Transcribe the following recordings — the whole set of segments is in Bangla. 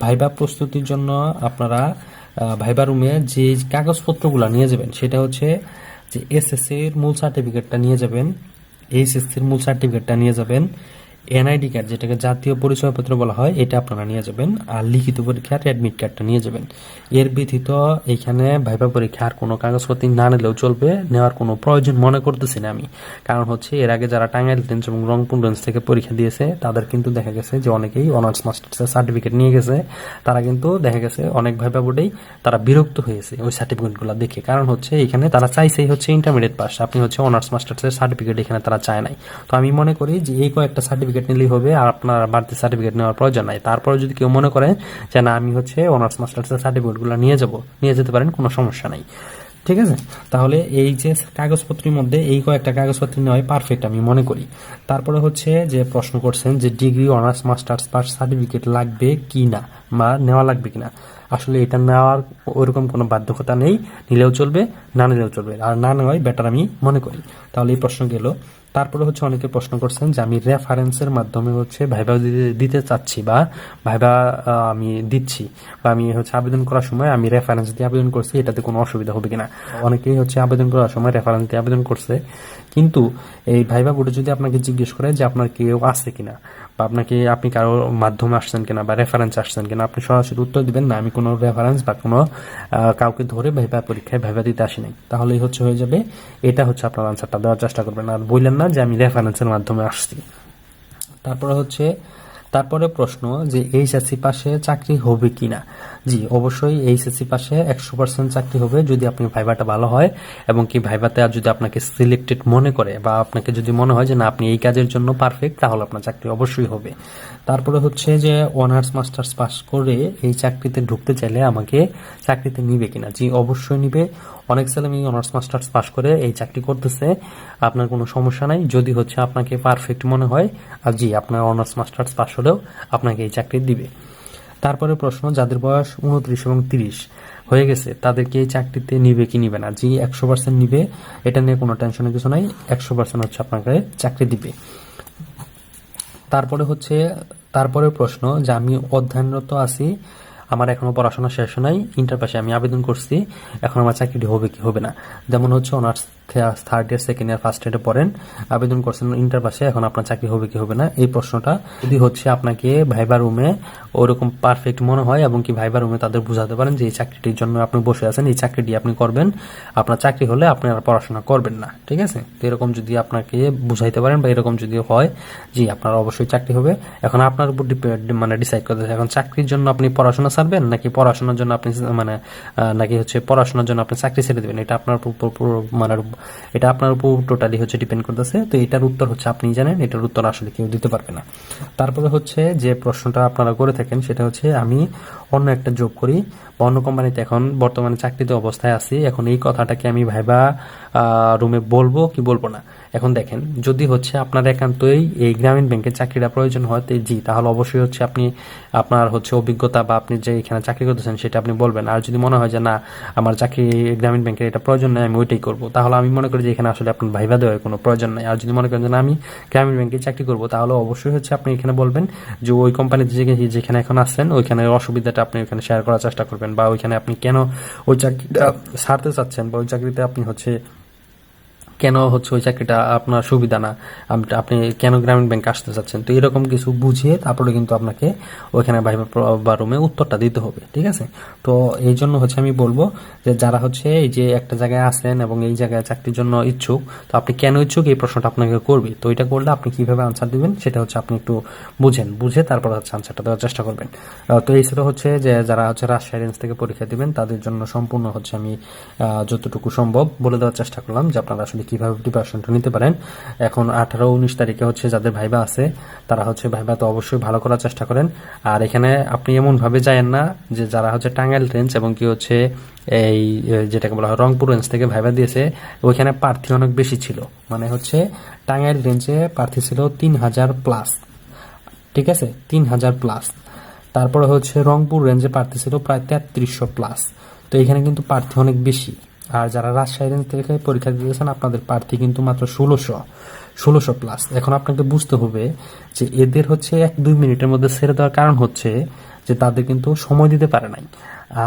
ভাইবা প্রস্তুতির জন্য আপনারা ভাইবা রুমে যে কাগজপত্রগুলো নিয়ে যাবেন, সেটা হচ্ছে যে এসএসসির মূল সার্টিফিকেটটা নিয়ে যাবেন এইচএসসির মূল সার্টিফিকেটটা নিয়ে যাবেন এনআইডি কার্ড যেটাকে জাতীয় পরিচয়পত্র বলা হয়, এটা আপনারা নিয়ে যাবেন। আর লিখিত পরীক্ষার অ্যাডমিট কার্ডটা নিয়ে যাবেন। এর ব্যতীত এখানে ভাইবা পরীক্ষা আর কোনো কাগজপত্র না নিলেও চলবে, নেওয়ার কোনো প্রয়োজন মনে করতেছি না আমি। কারণ হচ্ছে, এর আগে যারা টাঙ্গাইল রেঞ্জ এবং রংপুর রেঞ্জ থেকে পরীক্ষা দিয়েছে, তাদের কিন্তু দেখা গেছে যে অনেকেই অনার্স মাস্টার্সের সার্টিফিকেট নিয়ে গেছে। তারা কিন্তু দেখা গেছে অনেক ভাইবা বোর্ডেই তারা বিরক্ত হয়েছে ওই সার্টিফিকেটগুলো দেখে। কারণ হচ্ছে, এখানে তারা চাইছেই হচ্ছে ইন্টারমিডিয়েট পাস আপনি হচ্ছে অনার্স মাস্টার্সের সার্টিফিকেট এখানে তারা চায় নাই। তো আমি মনে করি যে এই কয়েকটা সার্টিফিকেট নিলেই হবে, আর আপনার বাড়তি সার্টিফিকেট নেওয়ার প্রয়োজন নাই। তারপরে যদি কেউ মনে করে যে, না, আমি হচ্ছে অনার্স মাস্টার্সের সার্টিফিকেটগুলো নিয়ে যাব, নিয়ে যেতে পারেন, কোনো সমস্যা নাই। ঠিক আছে? তাহলে এই যে কাগজপত্রের মধ্যে এই কয়েকটা কাগজপত্র নেওয়াই পারফেক্ট আমি মনে করি। তারপরে হচ্ছে যে প্রশ্ন করছেন যে, degree honours masters pass certificate লাগবে কি না? বা নেওয়া লাগবে কিনা। আসলে এটা নেওয়ার ওরকম কোনো বাধ্যকতা নেই, নিলেও চলবে, না নিলেও চলবে। আর না নেওয়াই বেটার আমি মনে করি। তাহলে এই প্রশ্ন গেল। তারপরে হচ্ছে অনেকে প্রশ্ন করছেন যে আমি রেফারেন্সের মাধ্যমে হচ্ছে ভাইবা দিতে চাচ্ছি বা ভাইবা আমি দিচ্ছি বা আমি হচ্ছে আবেদন করার সময় আমি রেফারেন্স দিয়ে আবেদন করছি, এটাতে কোনো অসুবিধা হবে কিনা। অনেকেই হচ্ছে আবেদন করার সময় রেফারেন্স দিয়ে আবেদন করছে। কিন্তু এই ভাইবা বোর্ডে যদি আপনাকে জিজ্ঞেস করে যে আপনার কেউ আছে কিনা, বা আপনাকে আপনি কারও মাধ্যমে আসছেন কিনা, বা রেফারেন্স আসছেন কিনা, আপনি সরাসরি উত্তর দিবেন, না, আমি কোনো রেফারেন্স বা কোনো কাউকে ধরে ভাইবা পরীক্ষায় ভাইবা দিতে আসি নাই। তাহলেই হচ্ছে হয়ে যাবে, এটা হচ্ছে আপনার আনসারটা দেওয়ার চেষ্টা করবেন। আর বললেন না যে আমি রেফারেন্সের মাধ্যমে আসছি। তারপরে হচ্ছে তারপরে প্রশ্ন যে এইচএসসি পাশে চাকরি হবে কিনা? জি, অবশ্যই এইচএসসি পাশে একশো পার্সেন্ট চাকরি হবে যদি আপনি ভাইবাটা ভালো হয় এবং কি ভাইবাতে আর যদি আপনাকে সিলেক্টেড মনে করে বা আপনাকে যদি মনে হয় যে না, আপনি এই কাজের জন্য পারফেক্ট তাহলে আপনার চাকরি অবশ্যই হবে। তারপরে হচ্ছে যে অনার্স মাস্টার্স পাস করে এই চাকরিতে ঢুকতে চাইলে আমাকে চাকরিতে নিবে কিনা? জি, অবশ্যই নিবে। অনেক ছেলে মেয়ে অনার্স, মাস্টার্স পাস করে এই চাকরি করতেছে। আপনার কোনো সমস্যা নাই। যদি হচ্ছে আপনাকে পারফেক্ট মনে হয়, আর জি, আপনার অনার্স, মাস্টার্স পাস হলেও আপনাকে এই চাকরি দিবে। তারপরে প্রশ্ন, যাদের বয়স উনত্রিশ এবং তিরিশ, হয়ে গেছে, তাদেরকে এই চাকরিতে নিবে কি নিবে না? জি, একশো পার্সেন্ট নিবে। এটা নিয়ে কোনো টেনশনের কিছু নাই। একশো পার্সেন্ট হচ্ছে আপনাকে চাকরি দিবে। তারপরে হচ্ছে তারপরে প্রশ্ন, যে আমি অধ্যয়নরত আছি আমার এখনও পড়াশোনা শেষ নাই ইন্টার পাশে আমি আবেদন করছি, এখন আমার চাকরিটি হবে কি হবে না। যেমন হচ্ছে honours third year second year first ইয়ারে পড়েন, আবেদন করছেন ইন্টার পাশে এখন আপনার চাকরি হবে কি হবে না, এই প্রশ্নটা যদি হচ্ছে আপনাকে ভাইবার রুমে ওরকম পারফেক্ট মনে হয় এবং কি ভাইবার রুমে তাদের বুঝাতে পারেন যে এই চাকরিটির জন্য আপনি বসে আছেন, এই চাকরিটি আপনি করবেন, আপনার চাকরি হলে আপনি আর পড়াশোনা করবেন না, ঠিক আছে তো এরকম যদি আপনাকে বুঝাইতে পারেন বা এরকম যদি হয়, জি, আপনার অবশ্যই চাকরি হবে এখন আপনার উপর মানে ডিসাইড করতে। এখন চাকরির জন্য আপনি পড়াশোনা ছাড়বেন নাকি পড়াশোনার জন্য আপনি মানে নাকি হচ্ছে পড়াশোনার জন্য আপনি চাকরি ছেড়ে দেবেন এটা আপনার মানে এটা আপনার উপর টোটালি হচ্ছে ডিপেন্ড করতেছে। তো এটার উত্তর হচ্ছে আপনি জানেন, এটার উত্তর আসলে কেউ দিতে পারবে না। তারপরে হচ্ছে যে প্রশ্নটা আপনারা করে থাকেন, সেটা হচ্ছে আমি অন্য একটা জব করি অন্য কোম্পানিতে এখন বর্তমানে চাকরিতে অবস্থায় আছি, এখন এই কথাটাকে আমি ভাইবা রুমে বলব কি বলব না? এখন দেখেন, যদি হচ্ছে আপনার একান্তই এই গ্রামীণ ব্যাংকের চাকরিটা প্রয়োজন হয়, তো জি, তাহলে অবশ্যই হচ্ছে আপনি আপনার হচ্ছে অভিজ্ঞতা বা আপনি যে এখানে চাকরি করতেছেন, সেটা আপনি বলবেন। আর যদি মনে হয় যে না, আমার চাকরি গ্রামীণ ব্যাংকের এটা প্রয়োজন নেই, আমি ওইটাই করব। তাহলে আমি মনে করি যে এখানে আসলে আপনার ভাইবা দেওয়ার কোনো প্রয়োজন নাই। আর যদি মনে করেন যে আমি গ্রামীণ ব্যাংকে চাকরি করব তাহলে অবশ্যই হচ্ছে আপনি এখানে বলবেন যে ওই কোম্পানিতে যে যেখানে এখন আসছেন ওইখানে অসুবিধাটা আপনি ওইখানে শেয়ার করার চেষ্টা করবেন বা ওইখানে আপনি কেন ওই চাকরিটা ছাড়তে চাচ্ছেন বা ওই চাকরিতে আপনি হচ্ছে কেন হচ্ছে ওই চাকরিটা আপনার সুবিধা না? আপনি কেন গ্রামীণ ব্যাংক আসতে চাচ্ছেন? তো এরকম কিছু বুঝিয়ে তারপরে কিন্তু আপনাকে ওইখানে বা রুমে উত্তরটা দিতে হবে, ঠিক আছে? তো এই জন্য হচ্ছে আমি বলব যে যারা হচ্ছে এই যে একটা জায়গায় আসেন এবং এই জায়গায় চাকরির জন্য ইচ্ছুক, তো আপনি কেন ইচ্ছুক এই প্রশ্নটা আপনাকে করবে? তো এটা করলে আপনি কীভাবে আনসার দিবেন সেটা হচ্ছে আপনি একটু বুঝেন। বুঝে তারপর হচ্ছে আনসারটা দেওয়ার চেষ্টা করবেন। তো এই ছিল হচ্ছে যে যারা হচ্ছে রাজশাহী রেঞ্জ থেকে পরীক্ষা দিবেন, তাদের জন্য সম্পূর্ণ হচ্ছে আমি যতটুকু সম্ভব বলে দেওয়ার চেষ্টা করলাম যে আপনারা আসলে কীভাবে প্রিপারেশনটা নিতে পারেন। এখন আঠারো, উনিশ তারিখে হচ্ছে যাদের ভাইবা আছে, তারা হচ্ছে ভাইবা তো অবশ্যই ভালো করার চেষ্টা করেন। আর এখানে আপনি এমন ভাবে যায়েন না যে যারা হচ্ছে টাঙ্গাইল রেঞ্জ এবং কি হচ্ছে এই যেটাকে বলা হয় রংপুর রেঞ্জ থেকে ভাইবা দিয়েছে, ওইখানে প্রার্থী অনেক বেশি ছিল। মানে হচ্ছে টাঙ্গাইল রেঞ্জে প্রার্থী ছিল তিন হাজার প্লাস ঠিক আছে? তিন হাজার প্লাস তারপরে হচ্ছে রংপুর রেঞ্জে প্রার্থী ছিল প্রায় তেত্রিশশো প্লাস তো এখানে কিন্তু প্রার্থী অনেক বেশি। আর যারা রাজশাহী রেঞ্জ থেকে পরীক্ষা দিয়েছেন আপনাদের প্রার্থী কিন্তু মাত্র ষোলোশো ষোলোশো প্লাস এখন আপনাকে বুঝতে হবে যে এদের হচ্ছে এক দুই মিনিটের মধ্যে ছেড়ে দেওয়ার কারণ হচ্ছে যে তাদের কিন্তু সময় দিতে পারে নাই।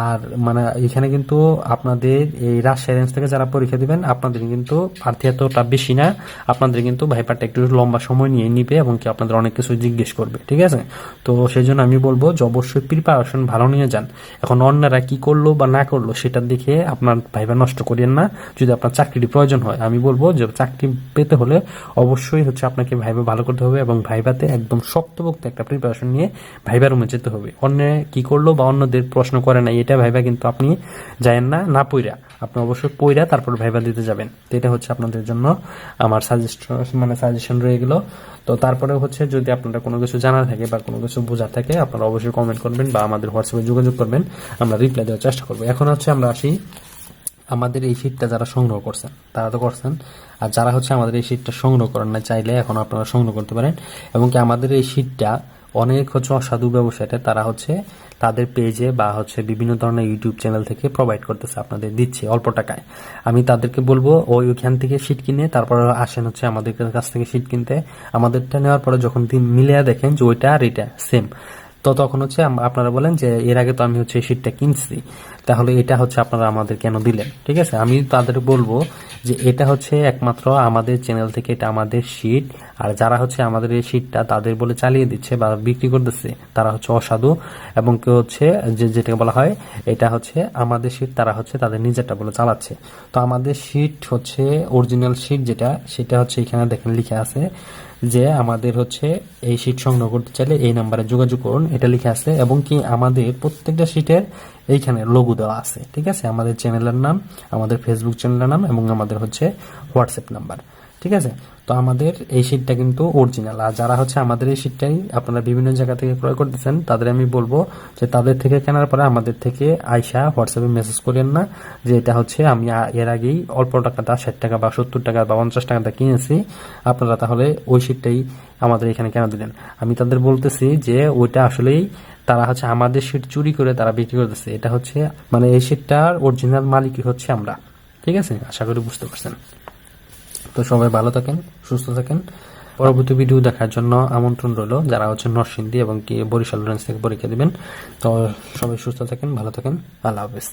আর মানে এখানে কিন্তু আপনাদের এই রাজশাহী রেঞ্জ থেকে যারা পরীক্ষা দিবেন, আপনাদের কিন্তু প্রার্থী এতটা বেশি না। আপনাদের কিন্তু ভাইপারটা একটু লম্বা সময় নিয়ে নিবে এবং কি আপনাদের অনেক কিছু জিজ্ঞেস করবে, ঠিক আছে? তো সেই জন্য আমি বলব যে অবশ্যই প্রিপারেশন ভালো নিয়ে যান। এখন অন্যরা কি করল বা না করল সেটা দেখে আপনার ভাইবা নষ্ট করিয়েন না। যদি আপনার চাকরিটি প্রয়োজন হয়, আমি বলব যে চাকরি পেতে হলে অবশ্যই হচ্ছে আপনাকে ভাইবা ভালো করতে হবে এবং ভাইবাতে একদম শক্তপোক্ত একটা প্রিপারেশন নিয়ে ভাইবা রুমে যেতে হবে। অন্য কি করল বা অন্যদের প্রশ্ন করে নাই এটা ভাইবা কিন্তু আপনি যায়েন না না পইরা। আপনি অবশ্যই পইরা তারপর ভাইবা দিতে যাবেন। তো এটা হচ্ছে আপনাদের জন্য আমার সাজেশন মানে সাজেশন রয়ে গেল। তো তারপরে হচ্ছে যদি আপনারা কোনো কিছু জানার থাকে বা কোনো কিছু বোঝার থাকে, আপনারা অবশ্যই কমেন্ট করবেন বা আমাদের হোয়াটসঅ্যাপে যোগাযোগ করবেন। আমরা রিপ্লাই দেওয়ার চেষ্টা করব। এখন হচ্ছে আমরা আসি আমাদের এই শীটটা যারা সংগ্রহ করছেন, তারা তো করছেন। আর যারা হচ্ছে আমাদের এই শীটটা সংগ্রহ করেন না চাইলে এখন আপনারা সংগ্রহ করতে পারেন। এবং কি আমাদের এই শীটটা অনেক হচ্ছে অসাধু ব্যবসায়ীটা তারা হচ্ছে তাদের পেজে বা হচ্ছে বিভিন্ন ধরনের ইউটিউব চ্যানেল থেকে প্রোভাইড করতেছে, আপনাদের দিচ্ছে অল্প টাকায়। আমি তাদেরকে বলব ওই ওইখান থেকে শীট কিনে, তারপর আসেন হচ্ছে আমাদের কাছ থেকে শীট কিনতে। আমাদেরটা নেওয়ার পরে যখন মিলিয়ে দেখেন যে ওইটা আর এটা সেম তো তখন হচ্ছে আপনারা বলেন যে, এর আগে তো আমি হচ্ছে এই শীটটা কিনছি। তাহলে এটা হচ্ছে আপনারা আমাদের কেন দিলেন? ঠিক আছে? আমি তাদের বলব যে, এটা হচ্ছে একমাত্র আমাদের চ্যানেল থেকে এটা আমাদের শীট আর যারা হচ্ছে আমাদের এই শীটটা তাদের বলে চালিয়ে দিচ্ছে বা বিক্রি করতেছে, তারা হচ্ছে অসাধু। এবং কেউ হচ্ছে যে, যেটাকে বলা হয়, এটা হচ্ছে আমাদের শীট তারা হচ্ছে তাদের নিজেরটা বলে চালাচ্ছে। তো আমাদের শীট হচ্ছে অরিজিনাল শীট যেটা, সেটা হচ্ছে এখানে দেখেন লিখে আছে। যে আমাদের হচ্ছে এই শীট সংগ্রহ করতে চাইলে এই নাম্বারে যোগাযোগ করুন, এটা লিখে আছে, এবং কি আমাদের প্রত্যেকটা শীটের এইখানে লঘু দেওয়া আছে, ঠিক আছে? আমাদের চ্যানেলের নাম, আমাদের ফেসবুক চ্যানেলের নাম, এবং আমাদের হচ্ছে হোয়াটসঅ্যাপ নাম্বার ঠিক আছে? তো আমাদের এই শীটটা কিন্তু অরিজিনাল আর যারা হচ্ছে আমাদের এই শীটটাই আপনারা বিভিন্ন জায়গা থেকে ক্রয় করতেছেন, তাদের আমি বলব যে তাদের থেকে কেনার পরে আমাদের থেকে আইসা হোয়াটসঅ্যাপে মেসেজ করেন না যে এটা হচ্ছে আমি এর আগেই অল্প টাকাটা, ষাট টাকা বা সত্তর টাকা বা পঞ্চাশ টাকাটা কিনেছি। আপনারা তাহলে ওই শীটটাই আমাদের এখানে কেন দিলেন। আমি তাদের বলতেছি যে ওইটা আসলেই তারা হচ্ছে আমাদের শীট চুরি করে তারা বিক্রি করতেছে। এটা হচ্ছে মানে এই শীটটার অরিজিনাল মালিকই হচ্ছে আমরা। ঠিক আছে? আশা করি বুঝতে পারছেন। তো সবাই ভালো থাকেন, সুস্থ থাকেন। পরবর্তী ভিডিও দেখার জন্য আমন্ত্রণ রইল যারা হচ্ছে নরসিংদী এবং কি বরিশাল রেঞ্জ থেকে পরীক্ষা দেবেন। তো সবাই সুস্থ থাকেন, ভালো থাকেন। আল্লাহ হাফেজ।